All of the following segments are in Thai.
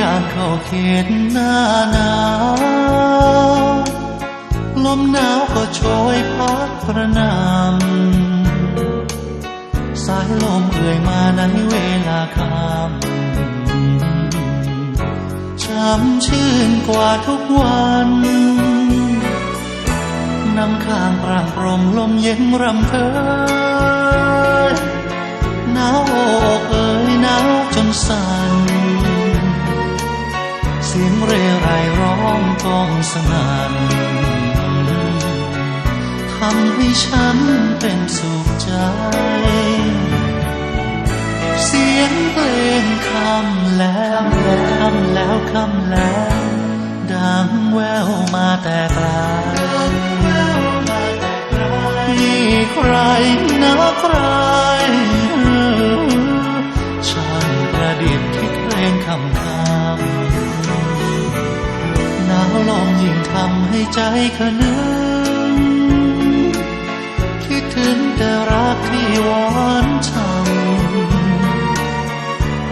ยางเข้าเขตหน้าหนาวลมหนาวก็โชยพัดกระนำสายลมเอื่อยมาในเวลาค่ำช้ำชื่นกว่าทุกวันนำข้างปรางปรมลมเย็นรำเพย สียงเรไรร้องก้องสนั่นทำให้ฉันเป็นสุขใจ เสียงเพลงคำแล้วคำแล้วคำแล้ว ดังแววมาแต่ไกลนี่ใครนะใครช่างประดิษฐ์คิดเพลงคำคำ ยิ่งทำให้ใจขนึงคิดถึงแต่รักที่หวานช่ำ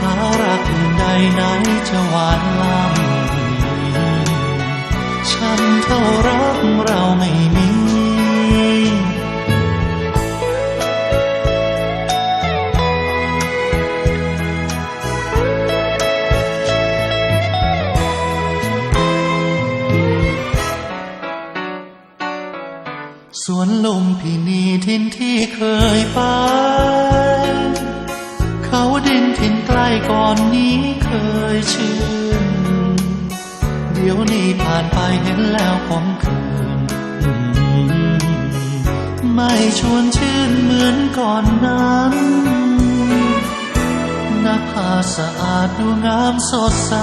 หารักอื่นใดไหนจะหวานล้ำฉันเท่ารักเราไม่ สวนลุมพินีทินที่เคยไป เขาดินทินใกล้ก่อนนี้เคยชื่น เดี๋ยวนี้ผ่านไปเห็นแล้วผมคืน ไม่ชวนชื่นเหมือนก่อนนั้นหน้าผาสะอาดดูงามสดใส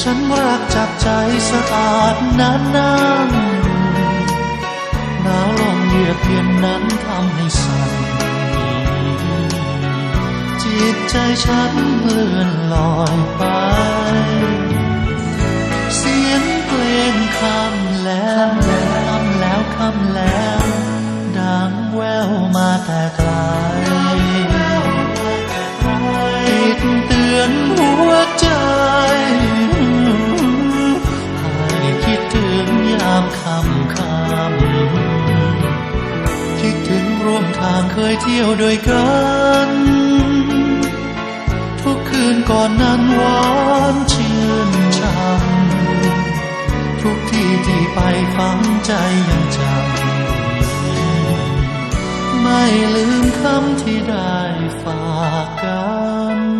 ฉันรักจับใจสะอาดนานนา ใจฉันเลื่อนลอยไป เสียงเพลงคำแล้วคำแล้วคำแล้ว ดังแววมาแต่ไกลติดเตือนหัวใจให้คิดถึงยามคำคำคิดถึงร่วมทางเคยเที่ยวด้วยกัน คืนก่อนนั้นหวานชื่นช่ำทุกที่ที่ไปฝังใจยังจำไม่ลืมคำที่ได้ฝากกัน